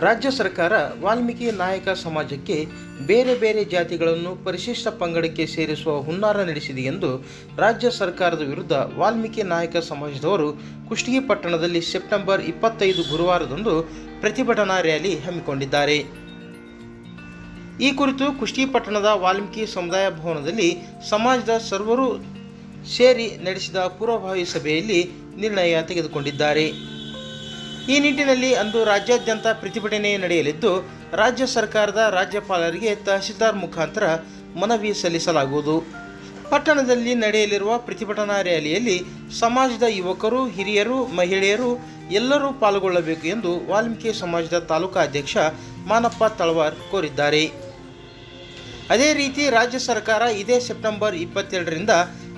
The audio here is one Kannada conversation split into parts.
ರಾಜ್ಯ ಸರ್ಕಾರ ವಾಲ್ಮೀಕಿ ನಾಯಕ ಸಮಾಜಕ್ಕೆ ಬೇರೆ ಬೇರೆ ಜಾತಿಗಳನ್ನು ಪರಿಶಿಷ್ಟ ಪಂಗಡಕ್ಕೆ ಸೇರಿಸುವ ಹುನ್ನಾರ ನಡೆಸಿದೆ ಎಂದು ರಾಜ್ಯ ಸರ್ಕಾರದ ವಿರುದ್ಧ ವಾಲ್ಮೀಕಿ ನಾಯಕ ಸಮಾಜದವರು ಕುಷ್ಟಗಿ ಪಟ್ಟಣದಲ್ಲಿ ಸೆಪ್ಟೆಂಬರ್ ಇಪ್ಪತ್ತೈದು ಗುರುವಾರದಂದು ಪ್ರತಿಭಟನಾ ರ್ಯಾಲಿ ಹಮ್ಮಿಕೊಂಡಿದ್ದಾರೆ. ಈ ಕುರಿತು ಕುಷ್ಟಗಿ ಪಟ್ಟಣದ ವಾಲ್ಮೀಕಿ ಸಮುದಾಯ ಭವನದಲ್ಲಿ ಸಮಾಜದ ಸರ್ವರು ಸೇರಿ ನಡೆಸಿದ ಪೂರ್ವಭಾವಿ ಸಭೆಯಲ್ಲಿ ನಿರ್ಣಯ ತೆಗೆದುಕೊಂಡಿದ್ದಾರೆ. ಈ ನಿಟ್ಟಿನಲ್ಲಿ ಅಂದು ರಾಜ್ಯಾದ್ಯಂತ ಪ್ರತಿಭಟನೆ ನಡೆಯಲಿದ್ದು, ರಾಜ್ಯ ಸರ್ಕಾರದ ರಾಜ್ಯಪಾಲರಿಗೆ ತಹಶೀಲ್ದಾರ್ ಮುಖಾಂತರ ಮನವಿ ಸಲ್ಲಿಸಲಾಗುವುದು. ಪಟ್ಟಣದಲ್ಲಿ ನಡೆಯಲಿರುವ ಪ್ರತಿಭಟನಾ ರ್ಯಾಲಿಯಲ್ಲಿ ಸಮಾಜದ ಯುವಕರು, ಹಿರಿಯರು, ಮಹಿಳೆಯರು ಎಲ್ಲರೂ ಪಾಲ್ಗೊಳ್ಳಬೇಕು ಎಂದು ವಾಲ್ಮೀಕಿ ಸಮಾಜದ ತಾಲೂಕಾ ಅಧ್ಯಕ್ಷ ಮಾನಪ್ಪ ತಳವಾರ್ ಕೋರಿದ್ದಾರೆ. ಅದೇ ರೀತಿ ರಾಜ್ಯ ಸರ್ಕಾರ ಇದೇ ಸೆಪ್ಟೆಂಬರ್ ಇಪ್ಪತ್ತೆರಡರಿಂದ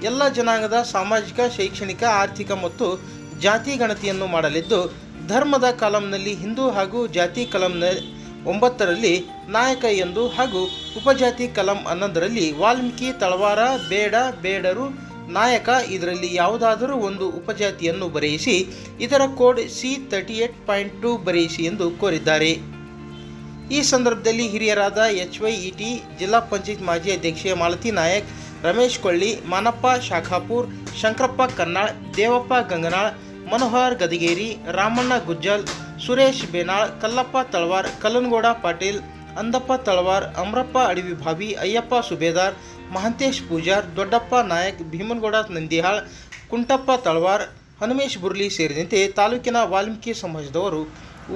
ಎಲ್ಲ ಜನಾಂಗದ ಸಾಮಾಜಿಕ, ಶೈಕ್ಷಣಿಕ, ಆರ್ಥಿಕ ಮತ್ತು ಜಾತಿ ಗಣತಿಯನ್ನು ಮಾಡಲಿದ್ದು ಧರ್ಮದ ಕಾಲಂನಲ್ಲಿ ಹಿಂದೂ ಹಾಗೂ ಜಾತಿ ಕಲಂನ ಒಂಬತ್ತರಲ್ಲಿ ನಾಯಕ ಎಂದು ಹಾಗೂ ಉಪಜಾತಿ ಕಲಂ ಹನ್ನೊಂದರಲ್ಲಿ ವಾಲ್ಮೀಕಿ, ತಳವಾರ, ಬೇಡ, ಬೇಡರು ನಾಯಕ ಇದರಲ್ಲಿ ಯಾವುದಾದರೂ ಒಂದು ಉಪಜಾತಿಯನ್ನು ಬರೆಯಿಸಿ, ಇದರ code C thirty eight point two ಬರೆಯಿಸಿ ಎಂದು ಕೋರಿದ್ದಾರೆ. ಈ ಸಂದರ್ಭದಲ್ಲಿ ಹಿರಿಯರಾದ ಎಚ್ ವೈ ಇ ಟಿ, ಜಿಲ್ಲಾ ಪಂಚಾಯತ್ ಮಾಜಿ ಅಧ್ಯಕ್ಷೆ ಮಾಲತಿ ನಾಯಕ್, ರಮೇಶ್ ಕೊಳ್ಳಿ, ಮಾನಪ್ಪ, ಶಾಖಾಪುರ್, ಶಂಕರಪ್ಪ ಕನ್ನಾಳ್ ದೇವಪ್ಪ ಗಂಗನಾಳ್ ಮನೋಹರ್ ಗದಿಗೇರಿ, ರಾಮಣ್ಣ ಗುಜ್ಜಲ್, ಸುರೇಶ್ ಬೇನಾಳ್, ಕಲ್ಲಪ್ಪ ತಳವಾರ್, ಕಲ್ಲನಗೌಡ ಪಾಟೀಲ್, ಅಂದಪ್ಪ ತಳವಾರ್, ಅಮರಪ್ಪ ಅಡವಿಭಾವಿ, ಅಯ್ಯಪ್ಪ ಸುಬೇದಾರ್, ಮಹಂತೇಶ್ ಪೂಜಾರ್, ದೊಡ್ಡಪ್ಪ ನಾಯಕ್, ಭೀಮನಗೌಡ ನಂದಿಹಾಳ್, ಕುಂಟಪ್ಪ ತಳವಾರ್, ಹನುಮೇಶ್ ಬುರ್ಲಿ ಸೇರಿದಂತೆ ತಾಲೂಕಿನ ವಾಲ್ಮೀಕಿ ಸಮಾಜದವರು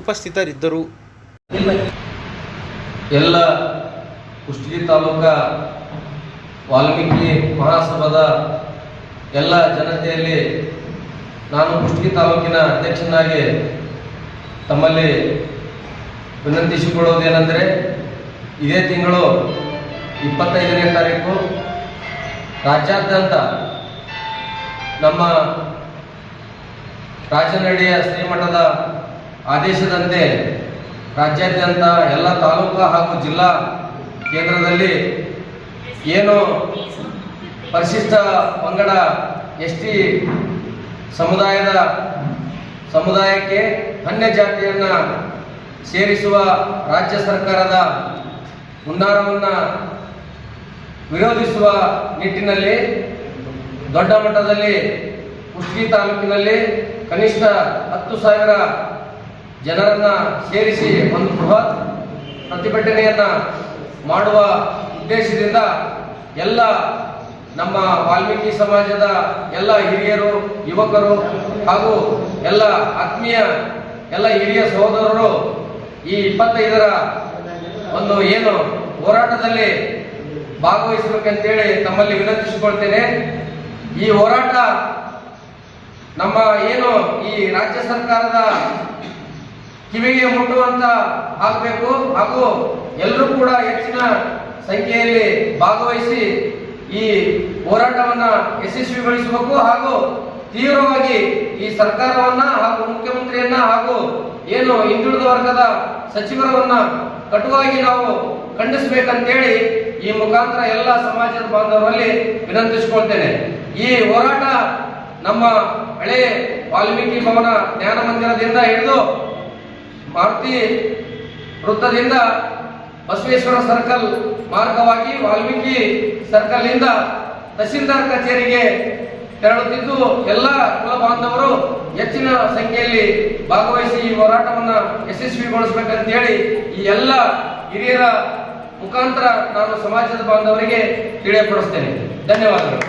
ಉಪಸ್ಥಿತರಿದ್ದರು. ಎಲ್ಲ ಕುಷ್ಟಗಿ ತಾಲೂಕ ವಾಲ್ಮೀಕಿ ಮಹಾಸಭಾದ ಎಲ್ಲ ಜನತೆಯಲ್ಲಿ ನಾನು ಕುಷ್ಟಗಿ ತಾಲೂಕಿನ ಅಧ್ಯಕ್ಷನಾಗಿ ತಮ್ಮಲ್ಲಿ ವಿನಂತಿಸಿಕೊಳ್ಳೋದೇನೆಂದರೆ ಇದೇ ತಿಂಗಳು ಇಪ್ಪತ್ತೈದನೇ ತಾರೀಕು ರಾಜ್ಯಾದ್ಯಂತ ನಮ್ಮ ರಾಜನಹಳ್ಳಿಯ ಶ್ರೀಮಠದ ಆದೇಶದಂತೆ ರಾಜ್ಯಾದ್ಯಂತ ಎಲ್ಲ ತಾಲೂಕು ಹಾಗೂ ಜಿಲ್ಲಾ ಕೇಂದ್ರದಲ್ಲಿ ಏನು ಪರಿಶಿಷ್ಟ ಪಂಗಡ ಎಸ್ ಸಮುದಾಯದ ಸಮುದಾಯಕ್ಕೆ ಅನ್ಯ ಜಾತಿಯನ್ನು ಸೇರಿಸುವ ರಾಜ್ಯ ಸರ್ಕಾರದ ಹುನ್ನಾರವನ್ನು ವಿರೋಧಿಸುವ ನಿಟ್ಟಿನಲ್ಲಿ, ದೊಡ್ಡ ಮಟ್ಟದಲ್ಲಿ ಕುಷ್ಟಗಿ ತಾಲೂಕಿನಲ್ಲಿ ಕನಿಷ್ಠ ಹತ್ತು ಸಾವಿರ ಜನರನ್ನ ಸೇರಿಸಿ ಒಂದು ಬೃಹತ್ ಪ್ರತಿಭಟನೆಯನ್ನ ಮಾಡುವ ಉದ್ದೇಶದಿಂದ ಎಲ್ಲ ನಮ್ಮ ವಾಲ್ಮೀಕಿ ಸಮಾಜದ ಎಲ್ಲ ಹಿರಿಯರು, ಯುವಕರು ಹಾಗೂ ಎಲ್ಲ ಆತ್ಮೀಯ, ಎಲ್ಲ ಹಿರಿಯ ಸಹೋದರರು ಈ ಇಪ್ಪತ್ತೈದರ ಒಂದು ಏನು ಹೋರಾಟದಲ್ಲಿ ಭಾಗವಹಿಸಬೇಕಂತೇಳಿ ತಮ್ಮಲ್ಲಿ ವಿನಂತಿಸಿಕೊಳ್ತೇನೆ. ಈ ಹೋರಾಟ ನಮ್ಮ ಏನು ಈ ರಾಜ್ಯ ಸರ್ಕಾರದ ಕಿವಿಗೆ ಮುಟ್ಟುವಂತ ಆಗಬೇಕು ಹಾಗೂ ಎಲ್ಲರೂ ಕೂಡ ಹೆಚ್ಚಿನ ಸಂಖ್ಯೆಯಲ್ಲಿ ಭಾಗವಹಿಸಿ ಈ ಹೋರಾಟವನ್ನ ಯಶಸ್ವಿಗೊಳಿಸಬೇಕು ಹಾಗೂ ತೀವ್ರವಾಗಿ ಈ ಸರ್ಕಾರವನ್ನ ಹಾಗೂ ಮುಖ್ಯಮಂತ್ರಿಯನ್ನ ಹಾಗೂ ಏನು ಹಿಂದುಳಿದ ವರ್ಗದ ಸಚಿವರವನ್ನ ಕಟುವಾಗಿ ನಾವು ಖಂಡಿಸಬೇಕಂತೇಳಿ ಈ ಮುಖಾಂತರ ಎಲ್ಲ ಸಮಾಜದ ಬಾಂಧವರಲ್ಲಿ ವಿನಂತಿಸಿಕೊಳ್ತೇನೆ. ಈ ಹೋರಾಟ ನಮ್ಮ ಹಳೆ ವಾಲ್ಮೀಕಿ ಭವನ ಜ್ಞಾನ ಮಂದಿರದಿಂದ ಹಿಡಿದು ಮಾರುತಿ ವೃತ್ತದಿಂದ ಬಸವೇಶ್ವರ ಸರ್ಕಲ್ ಮಾರ್ಗವಾಗಿ ವಾಲ್ಮೀಕಿ ಸರ್ಕಲ್ ಇಂದ ತಹಸೀಲ್ದಾರ್ ಕಚೇರಿಗೆ ತೆರಳುತ್ತಿದ್ದು, ಎಲ್ಲ ಕುಲ ಬಾಂಧವರು ಹೆಚ್ಚಿನ ಸಂಖ್ಯೆಯಲ್ಲಿ ಭಾಗವಹಿಸಿ ಈ ಹೋರಾಟವನ್ನು ಯಶಸ್ವಿಗೊಳಿಸಬೇಕಂತ ಹೇಳಿ ಈ ಎಲ್ಲ ಹಿರಿಯರ ಮುಖಾಂತರ ನಾನು ಸಮಾಜದ ಬಾಂಧವರಿಗೆ ತಿಳಿಯಪಡಿಸ್ತೇನೆ. ಧನ್ಯವಾದಗಳು.